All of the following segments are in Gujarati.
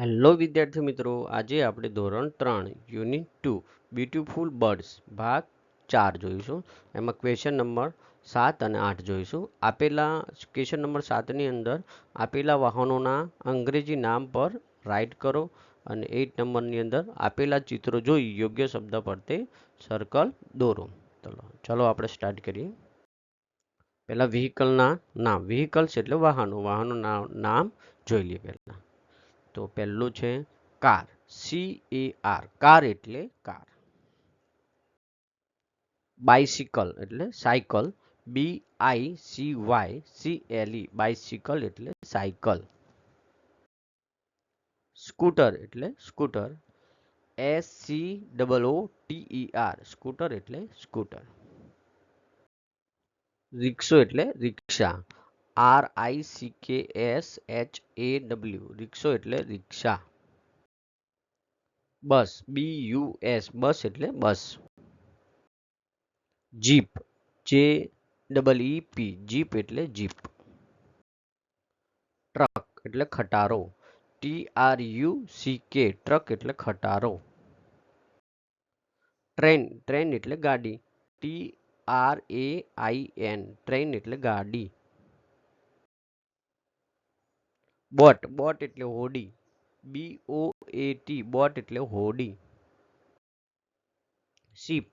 હેલો વિદ્યાર્થી મિત્રો આજે આપણે ધોરણ ત્રણ યુનિટ ટુ બ્યુટીફુલ બર્ડ્સ ભાગ ચાર જોઈશું એમાં ક્વેશ્ચન નંબર સાત અને આઠ જોઈશું આપેલા ક્વેશ્ચન નંબર સાતની અંદર આપેલા વાહનોના અંગ્રેજી નામ પર રાઇટ કરો અને એઇટ નંબરની અંદર આપેલા ચિત્રો જોઈ યોગ્ય શબ્દ પર તે સર્કલ દોરો ચલો ચલો આપણે સ્ટાર્ટ કરીએ પહેલાં વ્હીકલના નામ વ્હીકલ્સ એટલે વાહનો વાહનોના નામ જોઈ લઈએ પહેલાં તો પહેલું છે car C A R car એટલે કાર બાઇસિકલ એટલે cycle B I C Y C L E bicycle એટલે સાયકલ સ્કોટર એટલે scooter S C O O T E R સ્કોટર એટલે સ્કોટર રિક્ષો એટલે રિક્ષા R I C K S H A W 릭소 એટલે 릭શા બસ B U S બસ એટલે bus jeep J W e, e P jeep એટલે જીપ ટ્રક એટલે ખટારો T R U C K truck એટલે ખટારો ટ્રેન ટ્રેન એટલે ગાડી T R A I N train એટલે ગાડી બોટ બોટ એટલે હોડી B O A T boat એટલે હોડી ship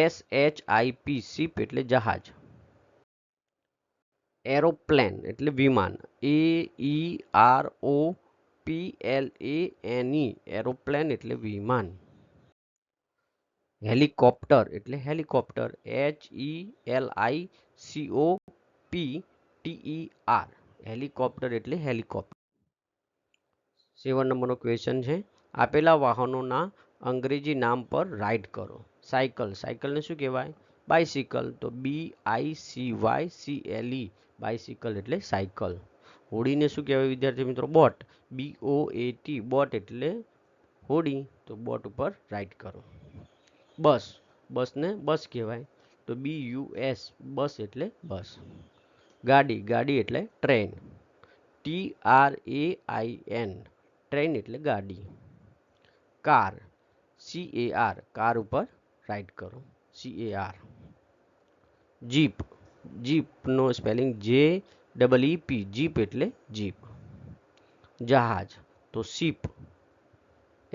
S H I P ship એટલે જહાજ એરોપ્લેન એટલે વિમાન A E R O P L A N E aeroplane એટલે વિમાન હેલિકોપ્ટર એટલે helicopter H E L I C O P T E R helicopter એટલે હેલિકોપ્ટર સેવન નંબરનો ક્વેશ્ચન છે આપેલા વાહનોના અંગ્રેજી નામ પર રાઇડ કરો સાયકલ સાયકલને શું કહેવાય બાઇસિકલ તો B I C Y C L E bicycle એટલે સાયકલ હોડીને શું કહેવાય વિદ્યાર્થી મિત્રો boat B O A T boat એટલે હોડી તો બોટ ઉપર રાઇડ કરો બસ બસને બસ કહેવાય તો બી યુ એસ બસ એટલે બસ ગાડી ગાડી એટલે train T R A I N train એટલે ગાડી car C A R car ઉપર રાઈટ કરો C A R jeep jeep no spelling જે ડબલ ઈ પી જીપ એટલે જીપ જહાજ તો ship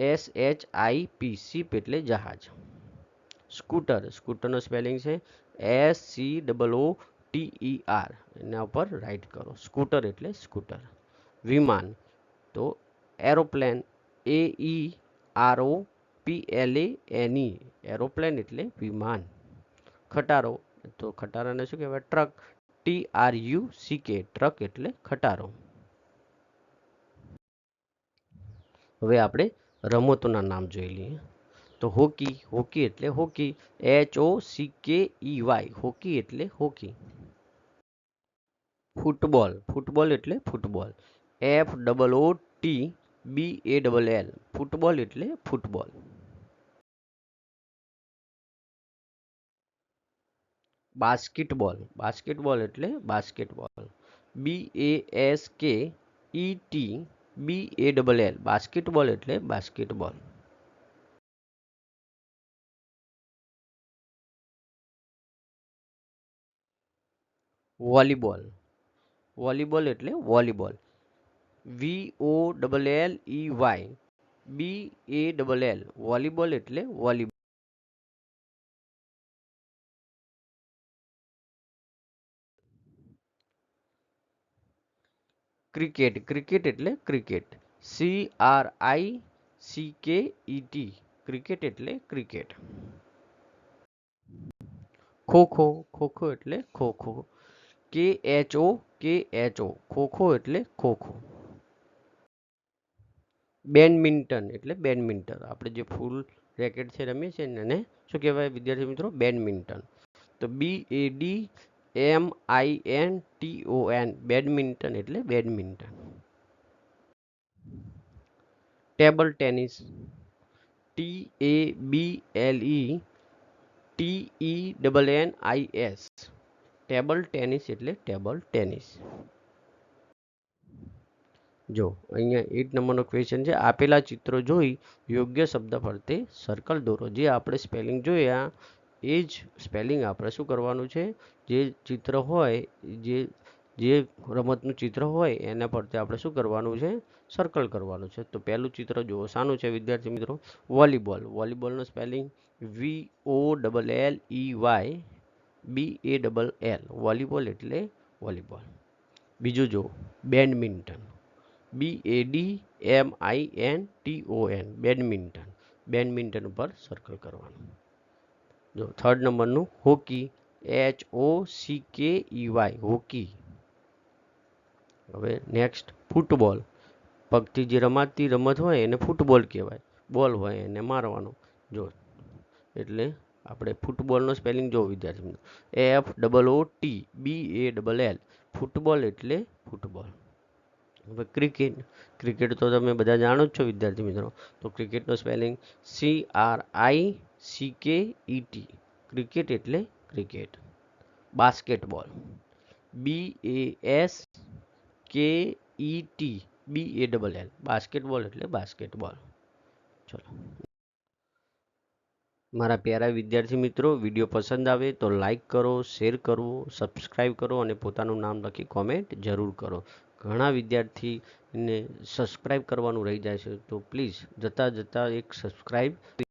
S H I P ship એટલે જહાજ સ્કોટર સ્કોટર નો સ્પેલિંગ છે S C double O T E R તેના ઉપર રાઈટ કરો સ્કોટર એટલે સ્કોટર વિમાન તો aeroplane A E R O P L A N E aeroplane એટલે વિમાન ખટારો તો ખટારાને શું કહેવાય truck T R U C K truck એટલે ખટારો હવે આપણે રમોતોના નામ જોઈ લઈએ તો હોકી હોકી એટલે hockey A O C K E Y hockey એટલે હોકી ફૂટબોલ ફૂટબોલ એટલે football F double O T B A double L football એટલે ફૂટબોલ બાસ્કેટબોલ બાસ્કેટબોલ એટલે basketball B A S K E T B A double L basketball એટલે બાસ્કેટબોલ વોલીબોલ વોલીબોલ એટલે volleyball V O double L E Y B A double L volleyball એટલે વોલીબોલ ક્રિકેટ ક્રિકેટ એટલે cricket C R I C K E T cricket એટલે ક્રિકેટ ખોખો ખોખો એટલે ખોખો કે એચ ઓ કે એચ ઓ ખોખો એટલે ખોખો બેડમિન્ટન એટલે બેડમિન્ટન આપણે જે ફૂલ રેકેટ છે રમીએ છીએ એને શું કહેવાય વિદ્યાર્થી મિત્રો બેડમિન્ટન તો B A D M I N T O N badminton એટલે badminton table tennis T A B L E T E double N I S table tennis એટલે ટેબલ ટેનિસ જો અહીંયા એટ નંબરનો ક્વેશ્ચન છે આપેલા ચિત્રો જોઈ યોગ્ય શબ્દ ફરતે સર્કલ દોરો જે આપણે સ્પેલિંગ જોયા એ જ સ્પેલિંગ આપણે શું કરવાનું છે જે ચિત્ર હોય જે જે રમતનું ચિત્ર હોય એના ફરતે આપણે શું કરવાનું છે સર્કલ કરવાનું છે તો પહેલું ચિત્ર જુઓ શાનું છે વિદ્યાર્થી મિત્રો volleyball વોલીબોલનું spelling V O double L E Y B A double L volleyball એટલે વોલીબોલ બીજું જુઓ badminton B A D M I N T O N badminton badminton ઉપર સર્કલ કરવાનું જો થર્ડ નંબરનું hockey H O C K E Y hockey હવે નેક્સ્ટ ફૂટબોલ પગથી જે રમાતી રમત હોય એને ફૂટબોલ કહેવાય બોલ હોય એને મારવાનો જો એટલે આપણે ફૂટબોલનો સ્પેલિંગ જો વિદ્યાર્થી F double O T B A double L football એટલે ફૂટબોલ હવે ક્રિકેટ ક્રિકેટ તો તમે બધા જાણો જ છો વિદ્યાર્થી મિત્રો તો ક્રિકેટનો spelling C R I C K E T cricket એટલે cricket basketball B A S K E T B A double L basketball એટલે બાસ્કેટબોલ ચલો મારા પ્યારા વિદ્યાર્થી મિત્રો વિડીયો પસંદ આવે તો લાઈક કરો શેર કરવો સબસ્ક્રાઈબ કરો અને પોતાનું નામ લખી કોમેન્ટ જરૂર કરો ઘણા વિદ્યાર્થીને સબસ્ક્રાઈબ કરવાનું રહી જાય છે તો પ્લીઝ જતાં જતાં એક સબસ્ક્રાઈબ